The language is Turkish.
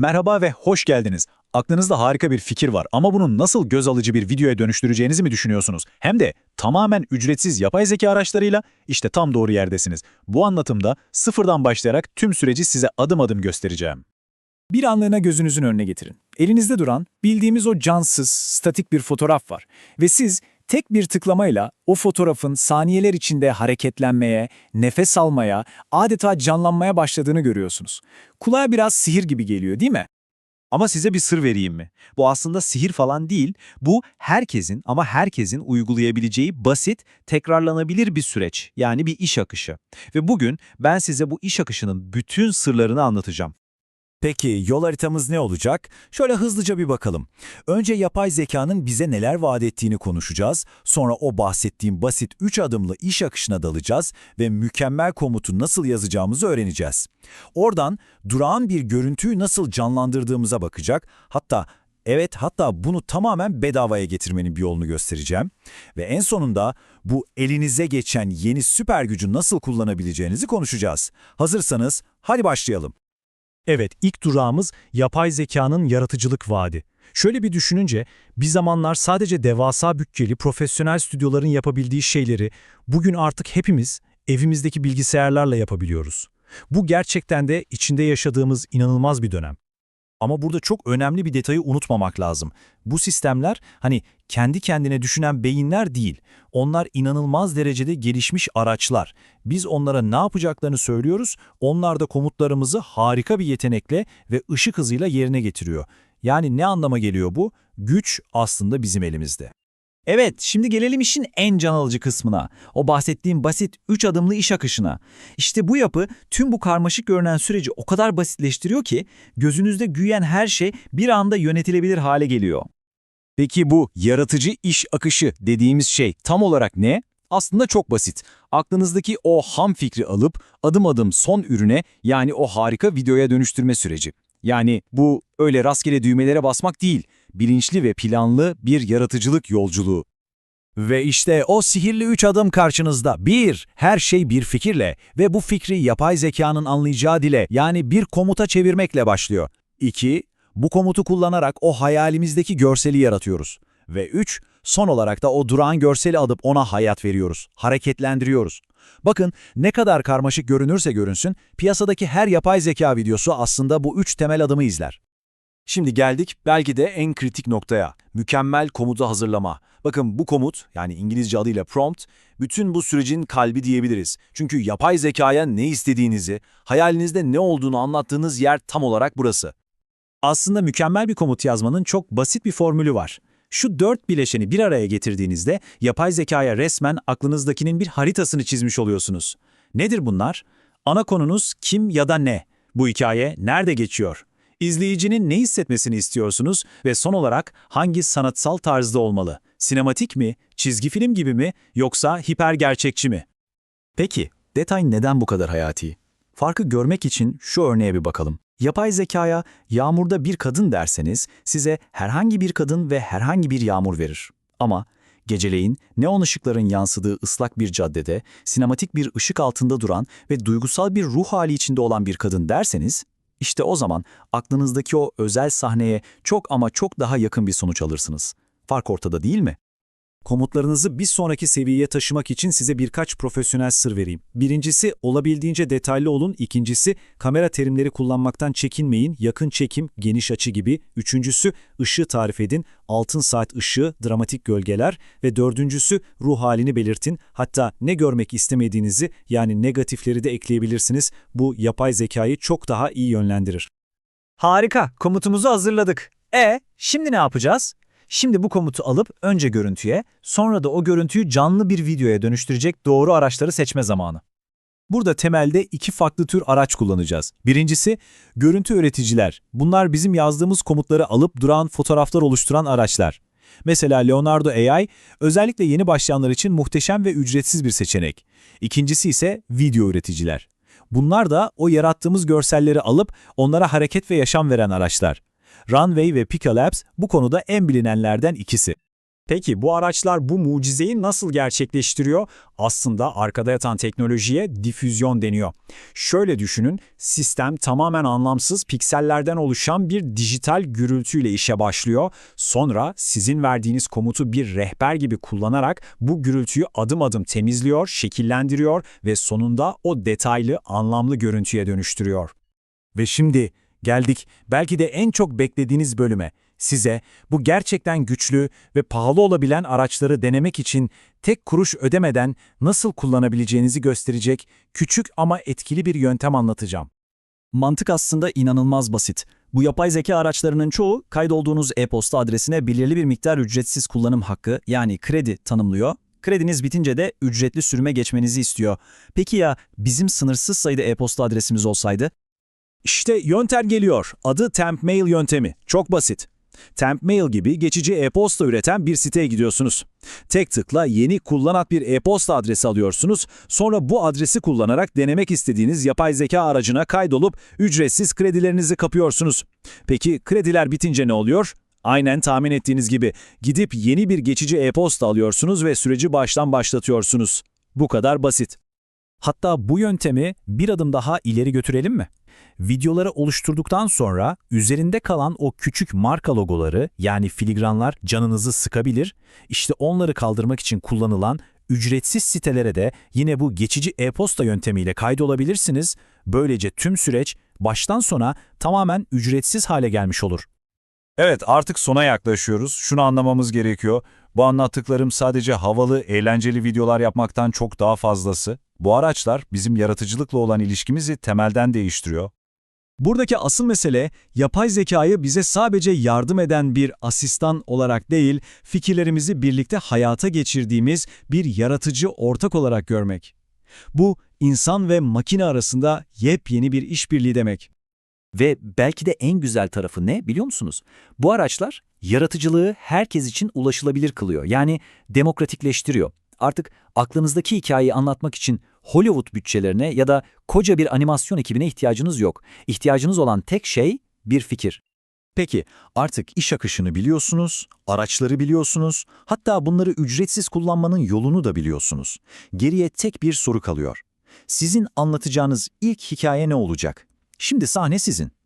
Merhaba ve hoş geldiniz. Aklınızda harika bir fikir var ama bunu nasıl göz alıcı bir videoya dönüştüreceğinizi mi düşünüyorsunuz? Hem de tamamen ücretsiz yapay zeka araçlarıyla işte tam doğru yerdesiniz. Bu anlatımda sıfırdan başlayarak tüm süreci size adım adım göstereceğim. Bir anlığına gözünüzün önüne getirin. Elinizde duran, bildiğimiz o cansız, statik bir fotoğraf var. Ve siz tek bir tıklamayla o fotoğrafın saniyeler içinde hareketlenmeye, nefes almaya, adeta canlanmaya başladığını görüyorsunuz. Kulağa biraz sihir gibi geliyor değil mi? Ama size bir sır vereyim mi? Bu aslında sihir falan değil. Bu herkesin ama herkesin uygulayabileceği basit, tekrarlanabilir bir süreç. Yani bir iş akışı. Ve bugün ben size bu iş akışının bütün sırlarını anlatacağım. Peki yol haritamız ne olacak? Şöyle hızlıca bir bakalım. Önce yapay zekanın bize neler vaat ettiğini konuşacağız. Sonra o bahsettiğim basit 3 adımlı iş akışına dalacağız ve mükemmel komutu nasıl yazacağımızı öğreneceğiz. Oradan durağan bir görüntüyü nasıl canlandırdığımıza bakacak. Hatta Evet, hatta bunu tamamen bedavaya getirmenin bir yolunu göstereceğim. Ve en sonunda bu elinize geçen yeni süper gücü nasıl kullanabileceğinizi konuşacağız. Hazırsanız hadi başlayalım. Evet, ilk durağımız yapay zekanın yaratıcılık vaadi. Şöyle bir düşününce, bir zamanlar sadece devasa bütçeli profesyonel stüdyoların yapabildiği şeyleri bugün artık hepimiz evimizdeki bilgisayarlarla yapabiliyoruz. Bu gerçekten de içinde yaşadığımız inanılmaz bir dönem. Ama burada çok önemli bir detayı unutmamak lazım. Bu sistemler hani kendi kendine düşünen beyinler değil. Onlar inanılmaz derecede gelişmiş araçlar. Biz onlara ne yapacaklarını söylüyoruz, onlar da komutlarımızı harika bir yetenekle ve ışık hızıyla yerine getiriyor. Yani ne anlama geliyor bu? Güç aslında bizim elimizde. Evet, şimdi gelelim işin en can alıcı kısmına. O bahsettiğim basit 3 adımlı iş akışına. İşte bu yapı tüm bu karmaşık görünen süreci o kadar basitleştiriyor ki gözünüzde büyüyen her şey bir anda yönetilebilir hale geliyor. Peki bu yaratıcı iş akışı dediğimiz şey tam olarak ne? Aslında çok basit. Aklınızdaki o ham fikri alıp adım adım son ürüne yani o harika videoya dönüştürme süreci. Yani bu öyle rastgele düğmelere basmak değil, bilinçli ve planlı bir yaratıcılık yolculuğu. Ve işte o sihirli üç adım karşınızda. Bir, her şey bir fikirle ve bu fikri yapay zekanın anlayacağı dile yani bir komuta çevirmekle başlıyor. İki, bu komutu kullanarak o hayalimizdeki görseli yaratıyoruz. Ve üç, son olarak da o durağan görseli alıp ona hayat veriyoruz, hareketlendiriyoruz. Bakın ne kadar karmaşık görünürse görünsün, piyasadaki her yapay zeka videosu aslında bu üç temel adımı izler. Şimdi geldik belki de en kritik noktaya. Mükemmel komutu hazırlama. Bakın bu komut yani İngilizce adıyla prompt bütün bu sürecin kalbi diyebiliriz. Çünkü yapay zekaya ne istediğinizi, hayalinizde ne olduğunu anlattığınız yer tam olarak burası. Aslında mükemmel bir komut yazmanın çok basit bir formülü var. Şu dört bileşeni bir araya getirdiğinizde yapay zekaya resmen aklınızdakinin bir haritasını çizmiş oluyorsunuz. Nedir bunlar? Ana konunuz kim ya da ne? Bu hikaye nerede geçiyor? İzleyicinin ne hissetmesini istiyorsunuz ve son olarak hangi sanatsal tarzda olmalı? Sinematik mi, çizgi film gibi mi yoksa hiper gerçekçi mi? Peki, detay neden bu kadar hayati? Farkı görmek için şu örneğe bir bakalım. Yapay zekaya yağmurda bir kadın derseniz size herhangi bir kadın ve herhangi bir yağmur verir. Ama geceleyin neon ışıkların yansıdığı ıslak bir caddede sinematik bir ışık altında duran ve duygusal bir ruh hali içinde olan bir kadın derseniz işte o zaman aklınızdaki o özel sahneye çok ama çok daha yakın bir sonuç alırsınız. Fark ortada değil mi? Komutlarınızı bir sonraki seviyeye taşımak için size birkaç profesyonel sır vereyim. Birincisi olabildiğince detaylı olun. İkincisi kamera terimleri kullanmaktan çekinmeyin. Yakın çekim, geniş açı gibi. Üçüncüsü ışığı tarif edin. Altın saat ışığı, dramatik gölgeler. Ve dördüncüsü ruh halini belirtin. Hatta ne görmek istemediğinizi yani negatifleri de ekleyebilirsiniz. Bu yapay zekayı çok daha iyi yönlendirir. Harika, komutumuzu hazırladık. E, şimdi ne yapacağız? Şimdi bu komutu alıp önce görüntüye, sonra da o görüntüyü canlı bir videoya dönüştürecek doğru araçları seçme zamanı. Burada temelde iki farklı tür araç kullanacağız. Birincisi, görüntü üreticiler. Bunlar bizim yazdığımız komutları alıp duran fotoğraflar oluşturan araçlar. Mesela Leonardo AI, özellikle yeni başlayanlar için muhteşem ve ücretsiz bir seçenek. İkincisi ise video üreticiler. Bunlar da o yarattığımız görselleri alıp onlara hareket ve yaşam veren araçlar. Runway ve Pika Labs bu konuda en bilinenlerden ikisi. Peki bu araçlar bu mucizeyi nasıl gerçekleştiriyor? Aslında arkada yatan teknolojiye difüzyon deniyor. Şöyle düşünün, sistem tamamen anlamsız piksellerden oluşan bir dijital gürültüyle işe başlıyor. Sonra sizin verdiğiniz komutu bir rehber gibi kullanarak bu gürültüyü adım adım temizliyor, şekillendiriyor ve sonunda o detaylı, anlamlı görüntüye dönüştürüyor. Ve şimdi geldik belki de en çok beklediğiniz bölüme. Size bu gerçekten güçlü ve pahalı olabilen araçları denemek için tek kuruş ödemeden nasıl kullanabileceğinizi gösterecek küçük ama etkili bir yöntem anlatacağım. Mantık aslında inanılmaz basit. Bu yapay zeka araçlarının çoğu kaydolduğunuz e-posta adresine belirli bir miktar ücretsiz kullanım hakkı yani kredi tanımlıyor. Krediniz bitince de ücretli sürüme geçmenizi istiyor. Peki ya bizim sınırsız sayıda e-posta adresimiz olsaydı? İşte yöntem geliyor. Adı Temp Mail yöntemi. Çok basit. Temp Mail gibi geçici e-posta üreten bir siteye gidiyorsunuz. Tek tıkla yeni kullanat bir e-posta adresi alıyorsunuz. Sonra bu adresi kullanarak denemek istediğiniz yapay zeka aracına kaydolup ücretsiz kredilerinizi kapıyorsunuz. Peki krediler bitince ne oluyor? Aynen tahmin ettiğiniz gibi gidip yeni bir geçici e-posta alıyorsunuz ve süreci baştan başlatıyorsunuz. Bu kadar basit. Hatta bu yöntemi bir adım daha ileri götürelim mi? Videoları oluşturduktan sonra üzerinde kalan o küçük marka logoları yani filigranlar canınızı sıkabilir. İşte onları kaldırmak için kullanılan ücretsiz sitelere de yine bu geçici e-posta yöntemiyle kaydolabilirsiniz. Böylece tüm süreç baştan sona tamamen ücretsiz hale gelmiş olur. Evet artık sona yaklaşıyoruz. Şunu anlamamız gerekiyor. Bu anlattıklarım sadece havalı, eğlenceli videolar yapmaktan çok daha fazlası. Bu araçlar bizim yaratıcılıkla olan ilişkimizi temelden değiştiriyor. Buradaki asıl mesele yapay zekayı bize sadece yardım eden bir asistan olarak değil, fikirlerimizi birlikte hayata geçirdiğimiz bir yaratıcı ortak olarak görmek. Bu insan ve makine arasında yepyeni bir işbirliği demek. Ve belki de en güzel tarafı ne biliyor musunuz? Bu araçlar yaratıcılığı herkes için ulaşılabilir kılıyor. Yani demokratikleştiriyor. Artık aklınızdaki hikayeyi anlatmak için Hollywood bütçelerine ya da koca bir animasyon ekibine ihtiyacınız yok. İhtiyacınız olan tek şey bir fikir. Peki artık iş akışını biliyorsunuz, araçları biliyorsunuz, hatta bunları ücretsiz kullanmanın yolunu da biliyorsunuz. Geriye tek bir soru kalıyor. Sizin anlatacağınız ilk hikaye ne olacak? Şimdi sahne sizin.